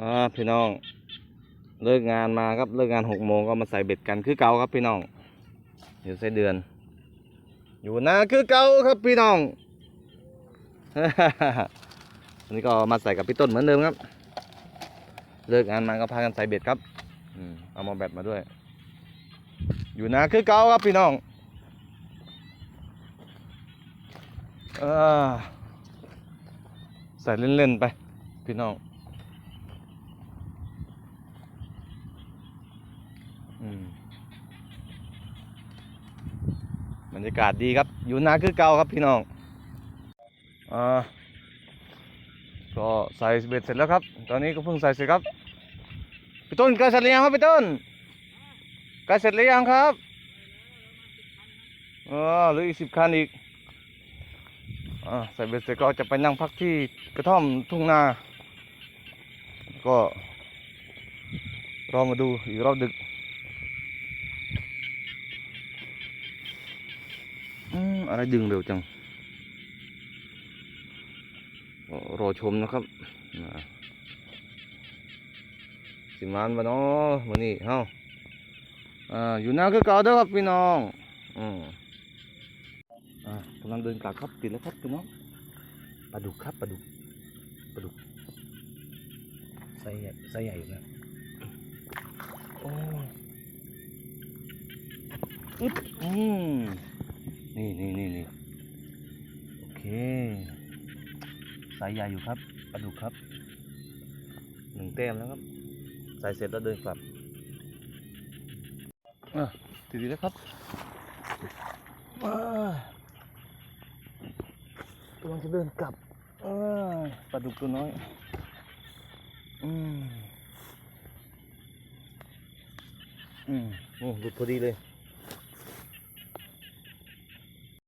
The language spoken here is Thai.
อ่าพี่น้องเลิกงานมาครับเลิกงานหกโมงก็มาใส่เบ็ดกันคือเก่าครับพี่น้องอยู่ไส้เดือน อยู่นาคือเก่าครับพี่น้องวันนี้ก็มาใส่กับพี่ต้นเหมือนเดิมครับ เลิกงานมาก็พากันใส่เบ็ดครับเอามาแบตมาด้วย อยู่นาคือเก่าครับพี่น้องอใส่เล่นๆไป พี่น้อง อืม บรรยากาศดีครับ อยู่นาคือเก่าครับพี่น้องอ่าก็ใส่เบ็ดเสร็จแล้วครับ ตอนนี้ก็เพิ่งใส่เสร็จครับพี่ต้นใกล้เสร็จหรือยังครับพี่ต้นใกล้เสร็จหรือยังครับอ๋อเหลืออีกสิบคันอีกอ่าใส่เบ็ดเสร็จก็จะไปนั่งพักที่กระท่อมทุ่งนา ก็รอมาดูอีกรอบดึก อะไรดึงเร็วจัง รอชมนะครับสิมานมาเนาะวันนี้เฮาอ่าอยู่หน้าคือเก่าเด้อครับพี่น้องอืมอ่ากำลังเดินกลับครับติดแล้วครับพี่น้องปลาดุกครับปลาดุกปลาดุกไซส์ใหญ่ไซส์ใหญ่อยู่นะโอ้อึ๊บอืม นี่นี่นี่นี่โอเค สายใหญ่อยู่ครับปลาดุกครับหนึ่งแต้มแล้วครับใส่เสร็จแล้วเดินกลับอะติดดีแล้วครับอ่ากำลังจะเดินกลับปลาดุกตัวน้อย อืม อืมโอ้หลุดพอดีเลย